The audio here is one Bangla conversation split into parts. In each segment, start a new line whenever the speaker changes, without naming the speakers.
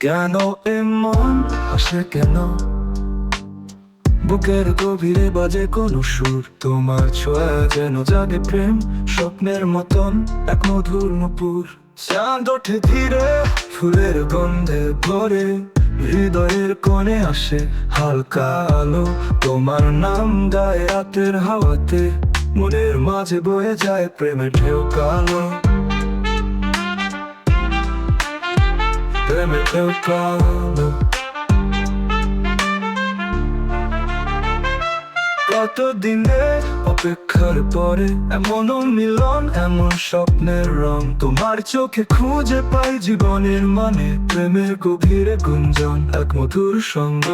কেন এমন আসে কেন? বুকের গভীরে বাজে কোনো সুর? তোমার ছোঁয়া যেন জাগে প্রেম, স্বপ্নের মতন এক মধুর নুপুর। চাঁদ ওঠে ধীরে, ফুলের গন্ধে ভরে, হৃদয়ের কোণে আসে হালকা আলো। তোমার নাম গায়ে রাতের হাওয়াতে, মনের মাঝে বয়ে যায় প্রেমের ঢেউ কালো। প্রেমের ঢেউ কালো কতদিনে অপেক্ষার পরে এমন মিলন এমন স্বপ্নের রং তোমার চোখে খুঁজে পাই জীবনের মানে প্রেমের গভীরে গুঞ্জন এক মধুর সঙ্গ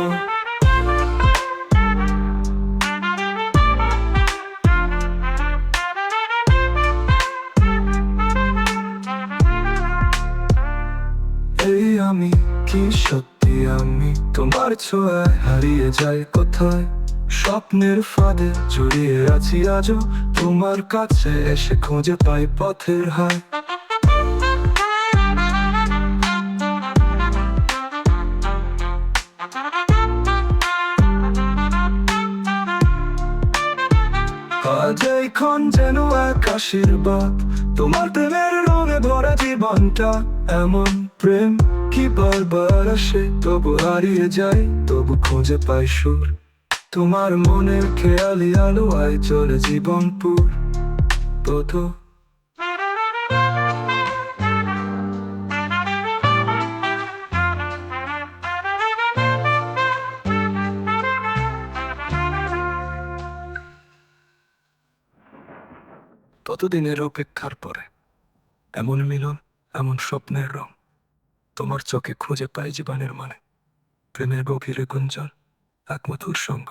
আমি কি সত্যি আমি? তোমার ছোঁয়ায় হারিয়ে যাই কোথায়? স্বপ্নের ফাঁদে জড়িয়ে আছি আজও তোমার কাছে এসে খুঁজে পাই পথের হায়। আজ এই যেন এক আশীর্বাদ তোমার প্রেমের ভরা জীবনটা এমন প্রেম, কি বারবার আসে? তবু হারিয়ে যায় তবু খুঁজে পাই সুর। তোমার মনের খেয়ালি আলো আয় চলে জীবনপুর তত ততদিনের অপেক্ষার পরে। এমন মিলন, এমন স্বপ্নের রং। তোমার চোখে খুঁজে পাই জীবনের মানে। প্রেমের গভীরে গুঞ্জন এক মধুর সঙ্গ।